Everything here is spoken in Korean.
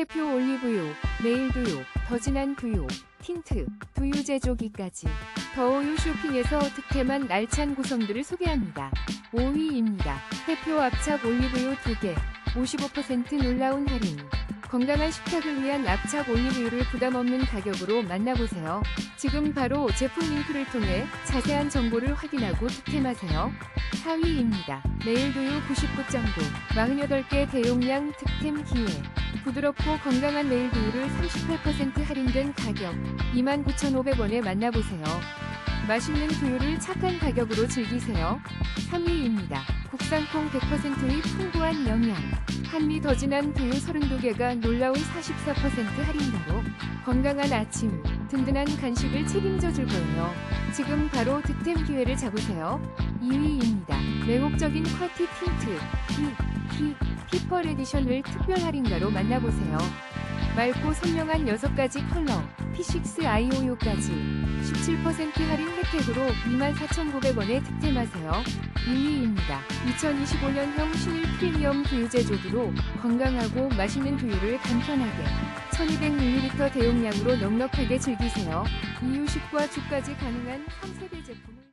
해표 올리브유, 메일두유, 더 진한 두유, 틴트, 두유 제조기까지 더우유 쇼핑에서 득템한 알찬 구성들을 소개합니다. 5위입니다. 해표 압착 올리브유 2개, 55% 놀라운 할인. 건강한 식탁을 위한 압착 올리브유를 부담 없는 가격으로 만나보세요. 지금 바로 제품 링크를 통해 자세한 정보를 확인하고 득템하세요. 4위입니다. 메일두유 99.9, 48개 대용량 득템 기회. 부드럽고 건강한 메일두유를 38% 할인된 가격 29,500원에 만나보세요. 맛있는 두유를 착한 가격으로 즐기세요. 3위입니다. 국산콩 100%의 풍부한 영양. 한미 더 진한 두유 32개가 놀라운 44% 할인가로 건강한 아침, 든든한 간식을 책임져 줄 거예요. 지금 바로 득템 기회를 잡으세요. 2위입니다. 매혹적인 쿼티 틴트, 피, 피, 피펄 에디션을 특별 할인가로 만나보세요. 맑고 선명한 6가지 컬러, P6 아이오유까지 17% 할인 혜택으로 24,900원에 득템하세요. 2위입니다. 2025년형 신일 프리미엄 두유 제조기로 건강하고 맛있는 두유를 간편하게 1200ml 대용량으로 넉넉하게 즐기세요. 이유식과 죽까지 가능한 3세대 제품을